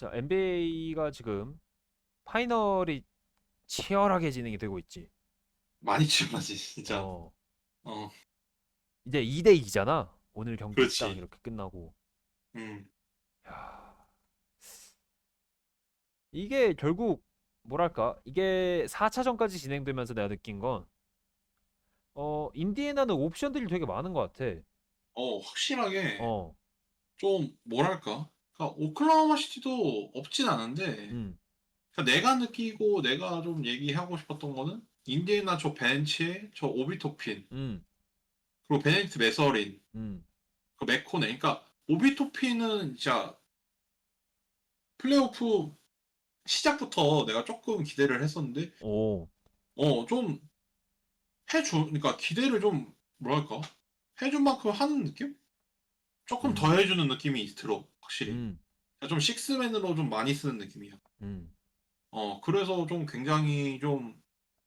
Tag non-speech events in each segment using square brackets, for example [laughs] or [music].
자, NBA가 지금 파이널이 치열하게 진행이 되고 있지. 많이 치열하지 진짜. 어, 어, 이제 2대 2잖아. 오늘 경기 그렇지. 딱 이렇게 끝나고. 음, 야. 이게 결국 뭐랄까? 이게 4차전까지 진행되면서 내가 느낀 건 어, 인디애나는 옵션들이 되게 많은 것 같아. 어 확실하게 어, 좀 뭐랄까. 그러니까 오클라호마 시티도 없진 않은데, 음, 그러니까 내가 느끼고 내가 좀 얘기하고 싶었던 거는 인디애나 저 벤치에 저 오비토핀 음, 그리고 베네딕트 메서린 음, 그 메코네. 그러니까 오비토핀은 진짜 플레이오프 시작부터 내가 조금 기대를 했었는데, 오, 어 좀 해줘. 그러니까 기대를 좀 뭐랄까 해준 만큼 하는 느낌? 조금 음. 더 해주는 느낌이 들어 확실히. 음, 좀 식스맨으로 좀 많이 쓰는 느낌이야. 음, 어 그래서 좀 굉장히 좀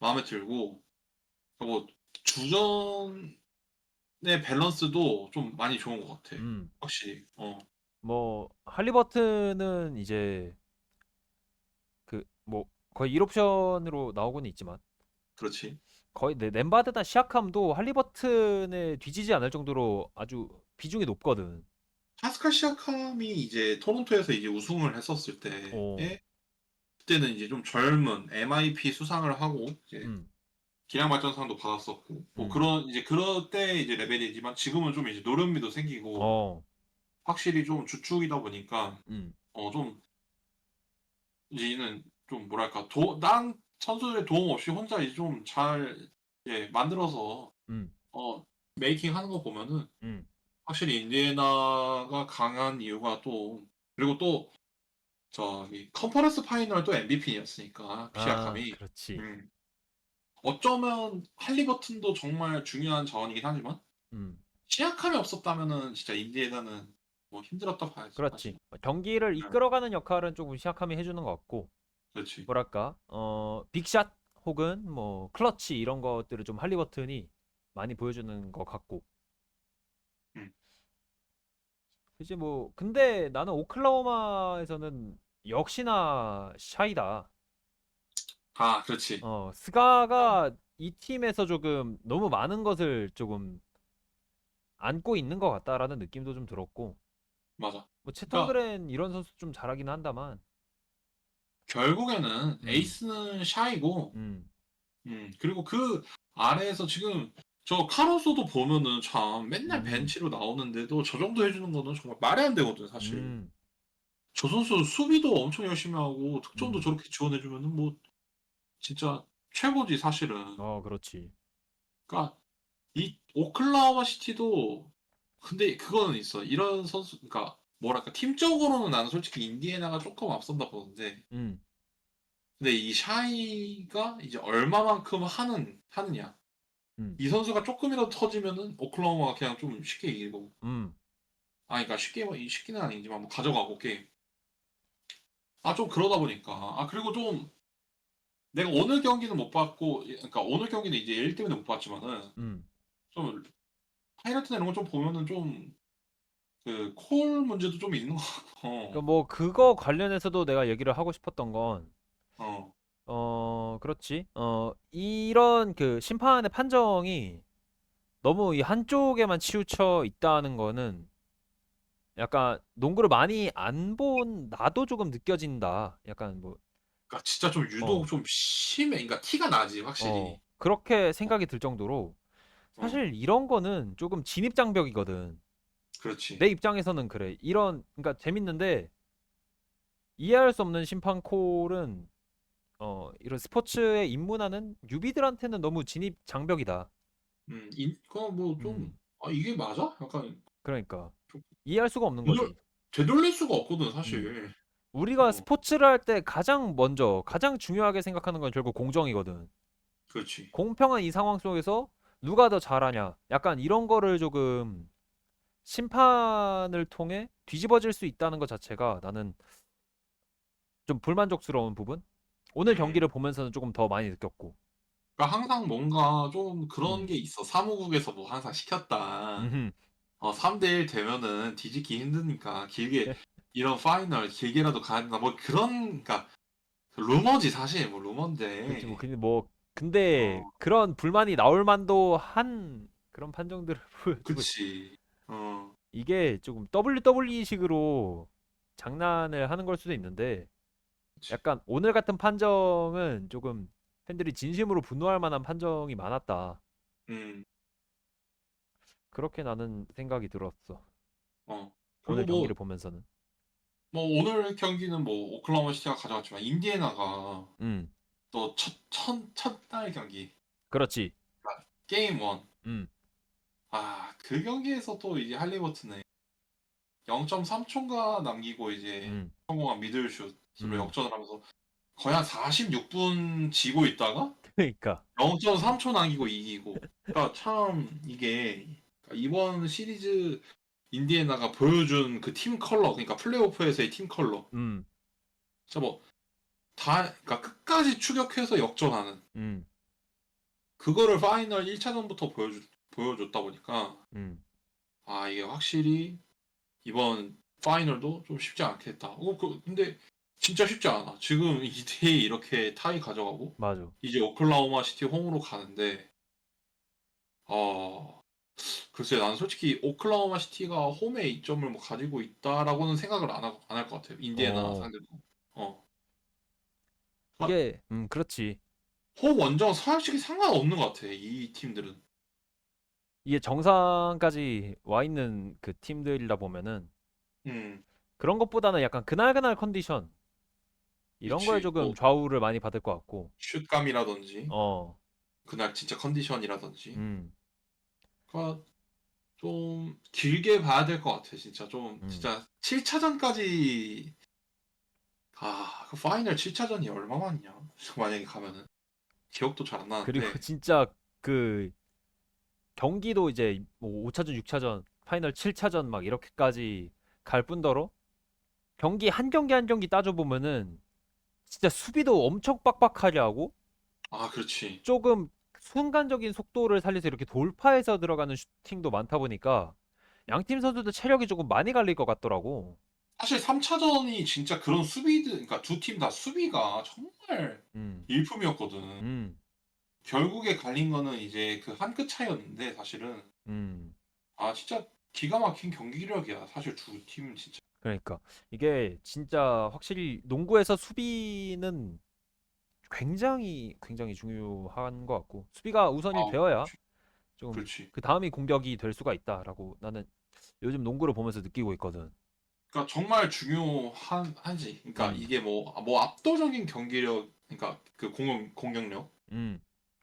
마음에 들고 뭐 주전의 밸런스도 좀 많이 좋은 것 같아. 음. 확실히. 어 뭐 할리버튼은 이제 그 뭐 거의 1옵션으로 나오고는 있지만 그렇지. 거의 네, nem바드나 시아캄도 할리버튼에 뒤지지 않을 정도로 아주 비중이 높거든. 파스칼 시아캄이 이제 토론토에서 이제 우승을 했었을 때에 어. 그때는 이제 좀 젊은 MIP 수상을 하고 이제 음, 기량 발전상도 받았었고 뭐 음. 그런 이제 그럴 때 이제 레벨이지만 지금은 좀 이제 노련미도 생기고 어, 확실히 좀 주축이다 보니까 음, 어좀 이제는 좀 뭐랄까 도난 선수들의 도움 없이 혼자 이제 좀잘 예, 만들어서 음, 어 메이킹 하는 거 보면은 음, 확실히 인디애나가 강한 이유가 또 그리고 또 저기 컨퍼런스 파이널 또 MVP였으니까 아, 시아캄이 그렇지. 음. 어쩌면 할리버튼도 정말 중요한 자원이긴 하지만 음, 시약함이 없었다면은 진짜 인디애나는 뭐 힘들었다 봐야지. 그렇지. 경기를 이끌어가는 역할은 조금 시아캄이 해주는 것 같고, 그렇지. 뭐랄까, 어, 빅샷 혹은 뭐 클러치 이런 것들을 좀 할리버튼이 많이 보여주는 것 같고. 음. 이제 뭐 근데 나는 오클라호마에서는 역시나 샤이다. 아, 그렇지. 어, 스가가 이 팀에서 조금 너무 많은 것을 조금 안고 있는 것 같다라는 느낌도 좀 들었고, 맞아. 뭐 채턴그랜 이런 선수 좀 잘하긴 한다만, 결국에는 음. 에이스는 샤이고, 음, 음, 그리고 그 아래에서 지금 저 카로소도 보면은 참 맨날 음. 벤치로 나오는데도 저 정도 해주는 거는 정말 말이 안 되거든, 사실. 음, 저 선수 수비도 엄청 열심히 하고 득점도 음. 저렇게 지원해주면은 뭐 진짜 최고지, 사실은. 어, 그렇지. 그러니까 이 오클라호마 시티도 근데 그거는 있어. 이런 선수 그러니까 뭐랄까 팀적으로는 나는 솔직히 인디애나가 조금 앞선다 보는데 음, 근데 이 샤이가 이제 얼마만큼 하는 하느냐. 음. 이 선수가 조금이라도 터지면은 오클라호마가 그냥 좀 쉽게 이기고. 음, 아 그러니까 쉽게 뭐 쉽게는 아니지만 뭐 가져가고 게임. 아 좀 그러다 보니까. 아 그리고 좀 내가 오늘 경기는 못 봤고 그러니까 오늘 경기는 이제 일 때문에 못 봤지만은 음, 좀 하이라이트나 이런 거 좀 보면은 좀 그 콜 문제도 좀 있는 것 같고. 그러니까 뭐 그거 관련해서도 내가 얘기를 하고 싶었던 건, 어. 어, 그렇지. 어, 이런 그 심판의 판정이 너무 이 한쪽에만 치우쳐 있다는 거는 약간 농구를 많이 안 본 나도 조금 느껴진다. 약간 뭐, 그러니까 진짜 좀 유독 어. 좀 심해 그러니까 티가 나지 확실히 어, 그렇게 생각이 들 정도로 어, 사실 이런 거는 조금 진입장벽이거든. 그렇지 내 입장에서는 그래. 이런, 그러니까 재밌는데 이해할 수 없는 심판 콜은 어, 이런 스포츠에 입문하는 뉴비들한테는 너무 진입 장벽이다. 음 이거 뭐좀 음, 아 이게 맞아? 약간 그러니까 좀 이해할 수가 없는 거지. 되돌릴 수가 없거든 사실 우리가 어. 스포츠를 할 때 가장 먼저, 가장 중요하게 생각하는 건 결국 공정이거든. 그렇지 공평한 이 상황 속에서 누가 더 잘하냐. 약간 이런 거를 조금 심판을 통해 뒤집어질 수 있다는 것 자체가 나는 좀 불만족스러운 부분? 오늘 음. 경기를 보면서는 조금 더 많이 느꼈고. 그러니까 항상 뭔가 좀 그런 음. 게 있어 사무국에서 뭐 항상 시켰다 음흠. 어 3대1 되면은 뒤집기 힘드니까 길게 네. 이런 파이널 길게라도 가야 된다. 뭐 그런 그러니까 그 루머지 사실 뭐 루머인데. 그렇지 뭐 근데 뭐 근데 어. 그런 불만이 나올 만도 한 그런 판정들을 [laughs] 보여주고 있- 그치. 어. 이게 조금 WWE식으로 장난을 하는 걸 수도 있는데 그치. 약간 오늘 같은 판정은 조금 팬들이 진심으로 분노할 만한 판정이 많았다. 음. 그렇게 나는 생각이 들었어. 어. 오늘 그리고 뭐, 경기를 보면서는. 뭐 오늘 경기는 뭐 오클라호마 시티가 가져갔지만 인디애나가 음, 또 첫 첫 첫날 경기 그렇지. 게임 원. 음, 아, 그 경기에서 또 이제 할리버튼에 0.3초가 남기고 이제 음, 성공한 미들슛 으로 음. 역전을 하면서 거의 한 46분 지고 있다가 그러니까 0.3초 남기고 이기고. 그러니까 참 이게 그러니까 이번 시리즈 인디애나가 보여준 그 팀 컬러, 그러니까 플레이오프에서의 팀 컬러. 음, 진짜 뭐 다, 그러니까 끝까지 추격해서 역전하는 음, 그거를 파이널 1차전부터 보여주, 보여줬다 보니까 음, 아 이게 확실히 이번 파이널도 좀 쉽지 않겠다. 어, 그, 근데 진짜 쉽지 않아. 지금 2대2 이렇게 타이 가져가고 맞아. 이제 오클라호마 시티 홈으로 가는데 어 글쎄 나는 솔직히 오클라호마 시티가 홈에 이점을 뭐 가지고 있다라고는 생각을 안 할 것 같아요. 인디애나 어. 상대로. 어. 이게 음, 그렇지. 홈 원정 솔직히 상관없는 것 같아. 이 팀들은. 이게 정상까지 와 있는 그 팀들이다 보면은 음. 그런 것보다는 약간 그날그날 컨디션 이런 거에 조금 뭐. 좌우를 많이 받을 것 같고. 슛감이라든지 어, 그날 진짜 컨디션이라든지. 음, 그러니까 좀 길게 봐야 될 것 같아 진짜. 좀 음. 진짜 7차전까지 아, 그 파이널 7차전이 얼마만이냐? [laughs] 만약에 가면은. 기억도 잘 안 나는데. 그리고 진짜 그 경기도 이제 뭐 5차전, 6차전, 파이널 7차전 막 이렇게까지 갈 뿐더러 경기 한 경기 한 경기 따져 보면은 진짜 수비도 엄청 빡빡하게 하고 아 그렇지. 조금 순간적인 속도를 살려서 이렇게 돌파해서 들어가는 슈팅도 많다 보니까 양팀 선수들 체력이 조금 많이 갈릴 것 같더라고. 사실 3차전이 진짜 그런 수비들 그러니까 두 팀 다 수비가 정말 음, 일품이었거든. 음, 결국에 갈린 거는 이제 그 한 끗 차이였는데 사실은. 음. 아 진짜 기가 막힌 경기력이야. 사실 두 팀 진짜 그러니까 이게 진짜 확실히 농구에서 수비는 굉장히 굉장히 중요한 것 같고 수비가 우선이 아, 되어야 그렇지. 좀 그렇지 그 다음이 공격이 될 수가 있다라고 나는 요즘 농구를 보면서 느끼고 있거든. 그러니까 정말 중요한 한지. 그러니까 음. 이게 뭐 뭐 압도적인 경기력, 그러니까 그 공격 공격력, 음,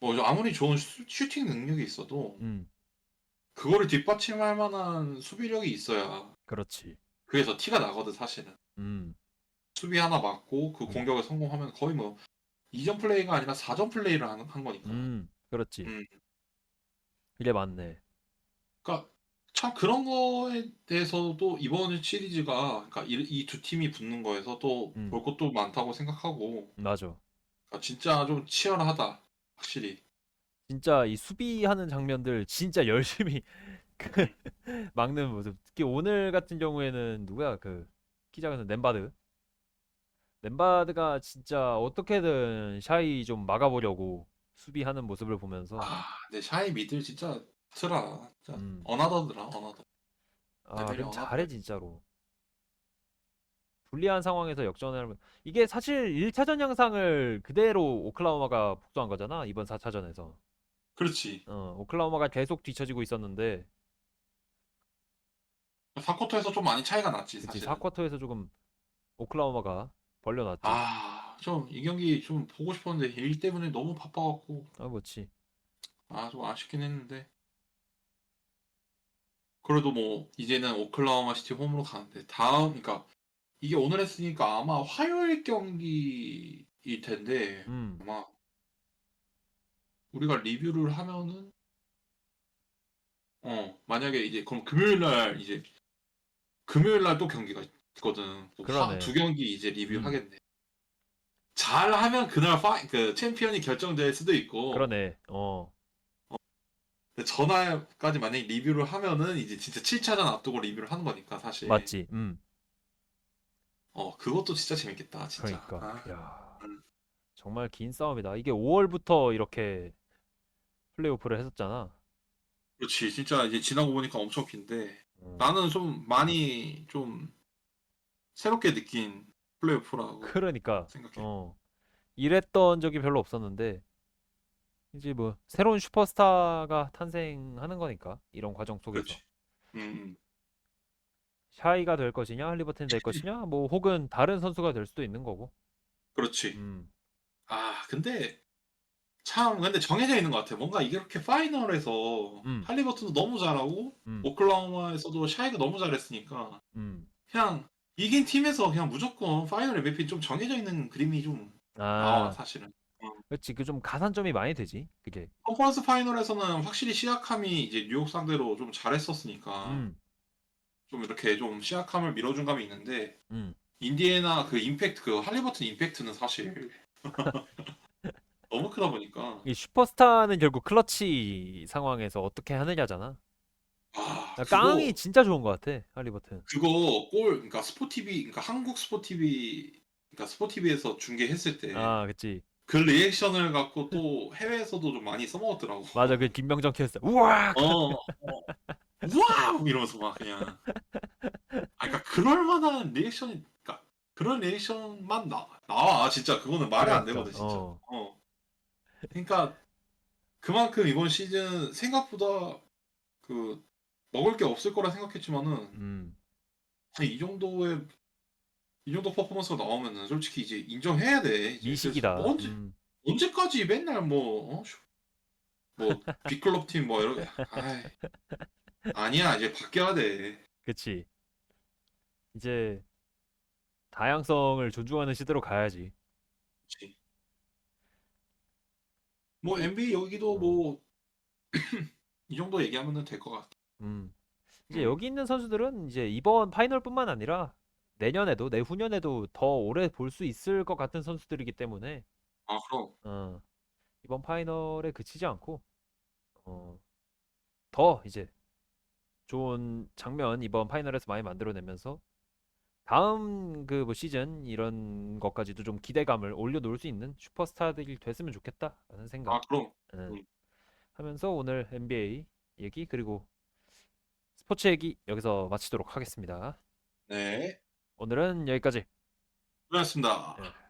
뭐 아무리 좋은 슈, 슈팅 능력이 있어도 음, 그거를 뒷받침할 만한 수비력이 있어야 그렇지. 그래서 티가 나거든 사실은. 음, 수비 하나 맞고 그 음. 공격에 성공하면 거의 뭐 2점 플레이가 아니라 4점 플레이를 하는 한 거니까. 음, 그렇지. 음. 이래 맞네. 그러니까 참 그런 거에 대해서도 이번 시리즈가 그러니까 이두 팀이 붙는 거에서 또 음. 볼 것도 많다고 생각하고 맞아. 그러니까 진짜 좀 치열하다 확실히. 진짜 이 수비하는 장면들 진짜 열심히 그 막는 모습. 특히 오늘 같은 경우에는 누구야 그 기자가 nem바드. nem바드가 진짜 어떻게든 샤이 좀 막아보려고 수비하는 모습을 보면서 아, 근데 샤이 미들 진짜 쓰라. 진짜 음. 어나더더라, 어나더. 아, 레벨이 램 워낙 잘해 높- 진짜로. 불리한 상황에서 역전을 하면 이게 사실 1차전 양상을 그대로 오클라호마가 복수한 거잖아. 이번 4차전에서. 그렇지. 어, 오클라호마가 계속 뒤처지고 있었는데 4쿼터에서 좀 많이 차이가 났지, 그치 사실. 4쿼터에서 조금 오클라호마가 벌려놨지. 아, 좀 이 경기 좀 보고 싶었는데 일 때문에 너무 바빠갖고 아, 그렇지. 아, 좀 아쉽긴 했는데. 그래도 뭐 이제는 오클라호마 시티 홈으로 가는데 다음, 그러니까 이게 오늘 했으니까 아마 화요일 경기일 텐데 음, 아마 우리가 리뷰를 하면은 어 만약에 이제 그럼 금요일 날 이제 금요일 날 또 경기가 있거든. 또 그러네. 하- 두 경기 이제 음. 리뷰하겠네. 잘하면 그날 파, 그 챔피언이 결정될 수도 있고. 그러네. 어, 근데 전날까지 만약에 리뷰를 하면은 이제 진짜 7차전 앞두고 리뷰를 하는 거니까 사실. 맞지. 음, 어 그것도 진짜 재밌겠다 진짜. 그러니까 아, 야 음. 정말 긴 싸움이다. 이게 5월부터 이렇게 플레이오프를 했었잖아. 그렇지 진짜 이제 지나고 보니까 엄청 긴데 어. 나는 좀 많이 좀 새롭게 느낀 플레이오프라고 그러니까 생각해. 어 이랬던 적이 별로 없었는데 이제 뭐 새로운 슈퍼스타가 탄생하는 거니까 이런 과정 속에서 그렇지. 음, 음. 샤이가 될 것이냐 할리버튼이 될 것이냐 뭐 혹은 다른 선수가 될 수도 있는 거고 그렇지. 음 아 근데 참 근데 정해져 있는 것 같아. 뭔가 이렇게 파이널에서 음. 할리버튼도 너무 잘하고 음, 오클라호마에서도 샤이가 너무 잘했으니까 음. 그냥 이긴 팀에서 그냥 무조건 파이널 MVP 좀 정해져 있는 그림이 좀 나와 아 사실은. 그렇지 그 좀 가산점이 많이 되지 그게 컨퍼런스 파이널에서는 확실히 시약함이 이제 뉴욕 상대로 좀 잘했었으니까 음, 좀 이렇게 좀 시약함을 밀어준 감이 있는데 음. 인디애나 그 임팩트 그 할리버튼 임팩트는 사실 [laughs] 크다 보니까 이 슈퍼스타는 결국 클러치 상황에서 어떻게 하느냐잖아 아 아, 그거 깡이 진짜 좋은 것 같아 할리버튼 그거 골 그러니까 스포티비 그러니까 한국 스포티비 그러니까 스포티비에서 중계했을 때 아 그치 그 리액션을 갖고 또 해외에서도 좀 많이 써먹었더라고. 맞아 그 김명정 캐스터 우와 어, 어. 와우 이러면서 막 그냥. 아, 그러니까 그럴 만한 리액션이, 그러니까 그런 리액션만 나, 나와. 진짜 그거는 말이 안 그러니까, 되거든, 진짜. 어. 어. 그러니까 그만큼 이번 시즌 생각보다 그 먹을 게 없을 거라 생각했지만은 음 이 정도의 이 정도 퍼포먼스가 나오면은 솔직히 이제 인정해야 돼. 이제 미식이다 뭐 언제 음. 언제까지 맨날 뭐, 어? 슈- 뭐, [laughs] 빅클럽 팀 뭐, 이런, 아이, 아니야, 이제 바뀌어야 돼. 그치 이제 다양성을 존중하는 시대로 가야지 그치. 뭐, NBA 여기도 어. 뭐, [clears throat] 이 정도 얘기하면 될 것 같아. 음 이제 음. 여기 있는 선수들은 이제 이번 파이널뿐만 아니라 내년에도 내후년에도 더 오래 볼 수 있을 것 같은 선수들이기 때문에 아, 그럼. 어, 이번 파이널에 그치지 않고 어, 더 이제 좋은 장면 이번 파이널에서 많이 만들어내면서 다음 그 뭐 시즌 이런 것까지도 좀 기대감을 올려놓을 수 있는 슈퍼스타들이 됐으면 좋겠다라는 생각 아, 그럼. 예, 음. 하면서 오늘 NBA 얘기 그리고 스포츠 얘기 여기서 마치도록 하겠습니다. 네. 오늘은 여기까지. 고맙습니다. 예.